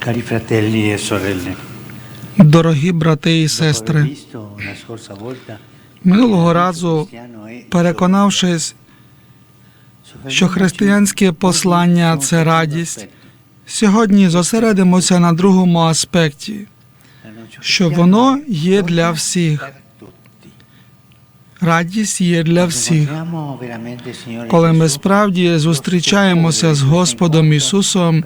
Cari fratelli e sorelle, Дорогі брати і сестри, минулого разу, переконавшись, що християнське послання це радість, сьогодні зосередимося на другому аспекті, що воно є для всіх. Радість є для всіх. Коли ми справді зустрічаємося з Господом Ісусом,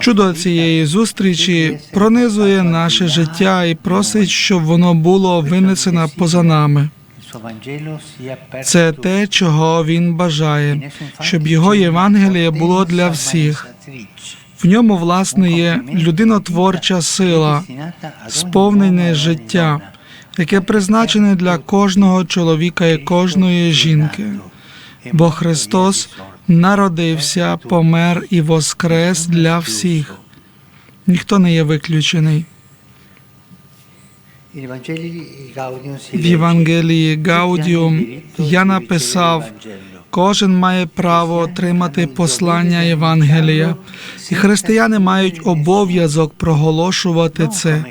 чудо цієї зустрічі пронизує наше життя і просить, щоб воно було винесено поза нами. Це те, чого він бажає, щоб його Євангеліє було для всіх. В ньому, власне, є людинотворча сила, сповнене життя, яке призначене для кожного чоловіка і кожної жінки. Бо Христос народився, помер і воскрес для всіх. Ніхто не є виключений. В Євангелії Гаудіум я написав, кожен має право отримати послання Євангелія, і християни мають обов'язок проголошувати це,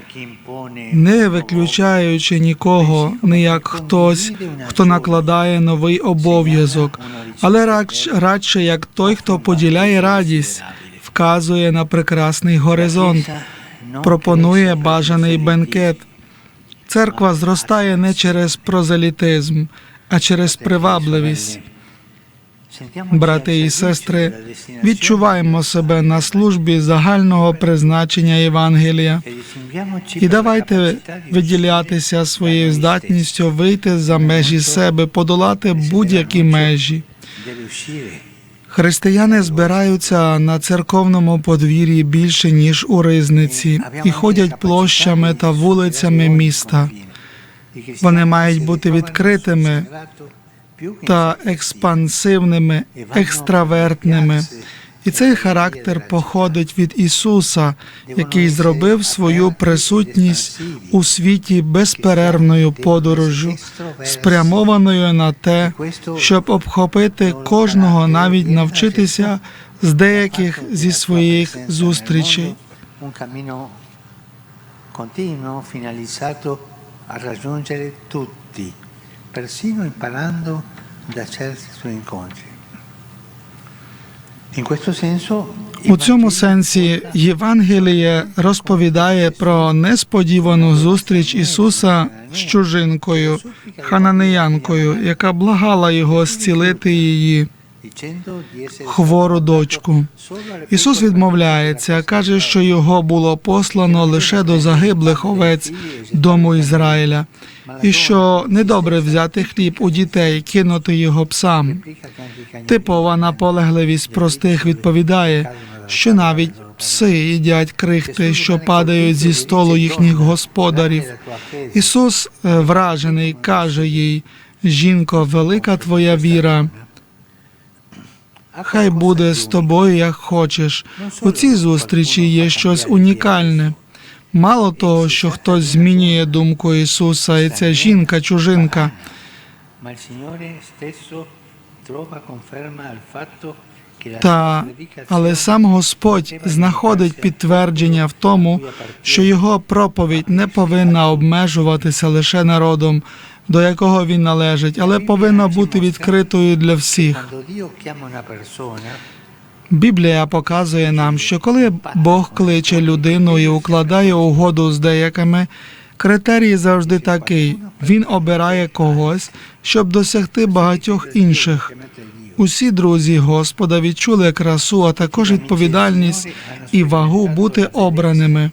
не виключаючи нікого, не як хтось, хто накладає новий обов'язок, але радш- радше як той, хто поділяє радість, вказує на прекрасний горизонт, пропонує бажаний бенкет. Церква зростає не через прозелітизм, а через привабливість. Брати і сестри, відчуваємо себе на службі загального призначення Євангелія. І давайте виділятися своєю здатністю вийти за межі себе, подолати будь-які межі. Християни збираються на церковному подвір'ї більше ніж у ризниці, і ходять площами та вулицями міста. Вони мають бути відкритими та експансивними, екстравертними. І цей характер походить від Ісуса, який зробив свою присутність у світі безперервною подорожю, спрямованою на те, щоб обхопити кожного, навіть навчитися з деяких зі своїх зустрічей. Continuo finalizzato a raggiungere tutti, persino imparando da certi suoi incontri. У цьому сенсі Євангеліє розповідає про несподівану зустріч Ісуса з чужинкою, хананеянкою, яка благала його зцілити її хвору дочку. Ісус відмовляється, каже, що його було послано лише до загиблих овець дому Ізраїля, і що недобре взяти хліб у дітей, кинути його псам. Типова наполегливість простих відповідає, що навіть пси їдять крихти, що падають зі столу їхніх господарів. Ісус, е, вражений, каже їй: жінко, велика твоя віра. Хай буде з тобою, як хочеш. У цій зустрічі є щось унікальне. Мало того, що хтось змінює думку Ісуса, і ця жінка, чужинка, Та але сам Господь знаходить підтвердження в тому, що його проповідь не повинна обмежуватися лише народом, до якого він належить, але повинна бути відкритою для всіх. Біблія показує нам, що коли Бог кличе людину і укладає угоду з деякими, критерій завжди такий: він обирає когось, щоб досягти багатьох інших. Усі друзі Господа відчули красу, а також відповідальність і вагу бути обраними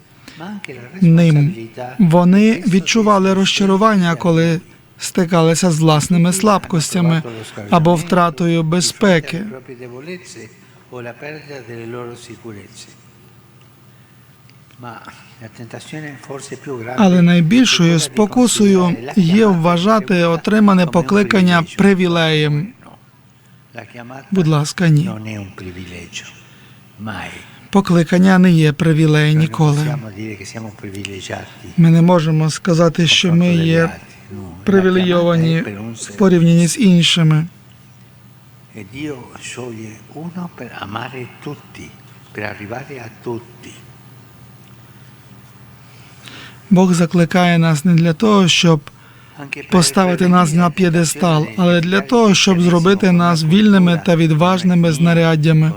ним. Вони відчували розчарування, коли стикалися з власними слабкостями або втратою безпеки. Але найбільшою спокусою є вважати отримане покликання привілеєм. Будь ласка, ні. Покликання не є привілеєм ніколи. Ми не можемо сказати, що ми є привілейовані в порівнянні з іншими. Бог закликає нас не для того, щоб поставити нас на п'єдестал, але для того, щоб зробити нас вільними та відважними знаряддями.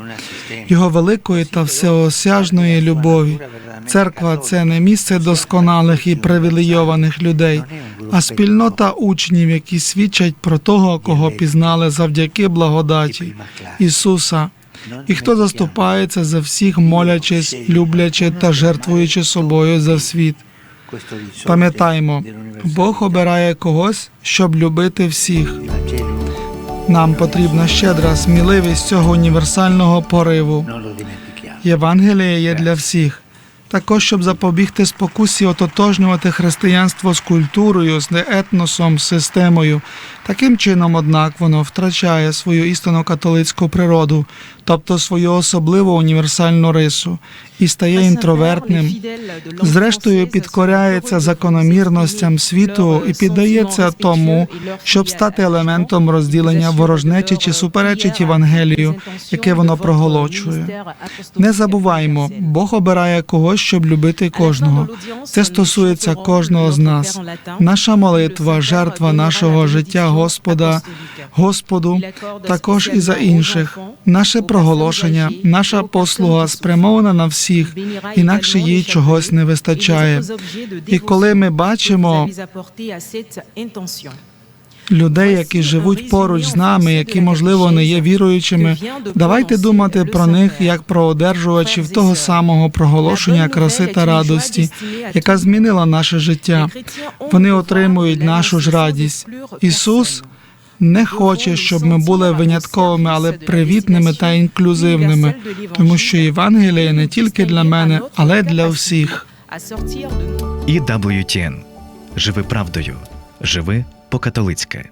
його великої та всеосяжної любові. Церква це не місце досконалих і привілейованих людей, а спільнота учнів, які свідчать про того, кого пізнали завдяки благодаті Ісуса. І хто заступається за всіх, молячись, люблячи та жертвуючи собою за світ. Пам'ятаймо, Бог обирає когось, щоб любити всіх. Нам потрібна щедра сміливість цього універсального пориву. Євангеліє є для всіх. Також, щоб запобігти спокусі ототожнювати християнство з культурою, з етносом, з системою. Таким чином, однак, воно втрачає свою істинно католицьку природу, тобто свою особливу універсальну рису, і стає інтровертним. Зрештою, підкоряється закономірностям світу і піддається тому, щоб стати елементом розділення ворожнечі чи суперечить Євангелію, яке воно проголошує. Не забуваймо, Бог обирає когось, щоб любити кожного. Це стосується кожного з нас. Наша молитва, жертва нашого життя Господа, Господу, також і за інших. Наше проголошення, наша послуга спрямована на всіх, інакше їй чогось не вистачає. І коли ми бачимо людей, які живуть поруч з нами, які можливо не є віруючими, давайте думати про них як про одержувачів того самого проголошення краси та радості, яка змінила наше життя. Вони отримують нашу ж радість. Ісус не хоче, щоб ми були винятковими, але привітними та інклюзивними, тому що Євангеліє не тільки для мене, але для всіх. І WTN. Живи правдою. Живи по-католицьки.